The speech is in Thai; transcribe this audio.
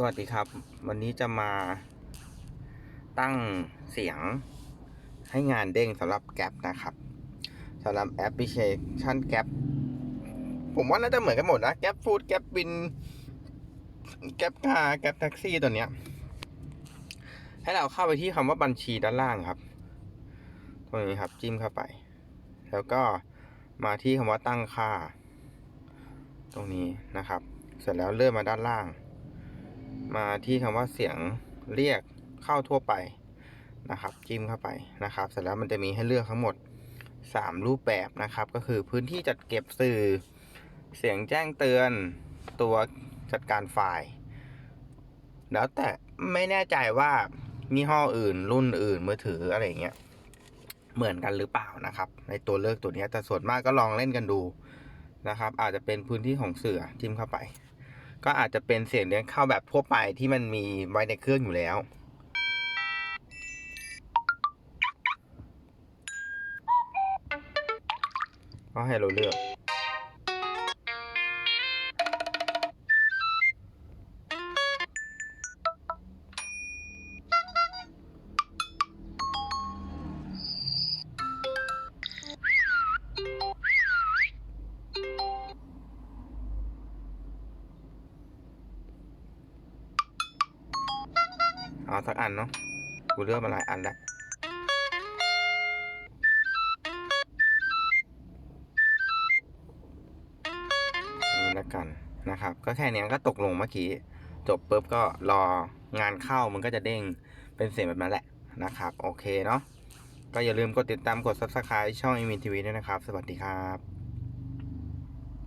สวัสดีครับ วันนี้จะมาตั้งเสียงให้งานเด้งสำหรับแก๊ปนะครับสำหรับแอปพลิเคชันแก๊ปผมว่าน่าจะเหมือนกันหมดนะแก๊ปฟู้ดแก๊ปบินแก๊ปคาร์แก๊ปแท็กซี่ตัวเนี้ย ให้เราเข้าไปที่คำว่าบัญชีด้านล่างครับ ตรงนี้ครับจิ้มเข้าไป แล้วก็มาที่คำว่าตั้งค่า ตรงนี้นะครับ เสร็จแล้วเลื่อนมาด้านล่าง มาที่คำว่าเสียงเรียกเข้าทั่วไปนะครับ จิ้มเข้าไปนะครับ เสร็จแล้วมันจะมีให้เลือกทั้งหมด 3 รูปแบบนะครับ ก็คือพื้นที่จัดเก็บสื่อ เสียงแจ้งเตือน ตัวจัดการไฟล์แล้วแต่ไม่แน่ใจว่ายี่ห้ออื่น รุ่นอื่นมือถืออะไรเงี้ยเหมือนกันหรือเปล่านะครับ ในตัวเลือกตัวนี้แต่ส่วนมากก็ลองเล่นกันดูนะครับ อาจจะเป็นพื้นที่ของเสือจิ้มเข้าไป ก็อาจจะเป็นเสียงเลี้ยงเข้าแบบทั่วไปที่มันมีไว้ในเครื่องอยู่แล้ว ก็ให้เราเลือก เอาสักอันเนาะกูเลือกมาหลายอันแล้วนนี้แล้วกันนะครับ ก็แค่นี้ก็ตกลงเมื่อกี้ จบปุ๊บก็รองานเข้ามันก็จะเด้งเป็นเสียงแบบนั้นแหละนะครับ โอเคเนาะก็อย่าลืมกดติดตามกด subscribe ช่อง e m i n TV ด้วยนะครับ สวัสดีครับ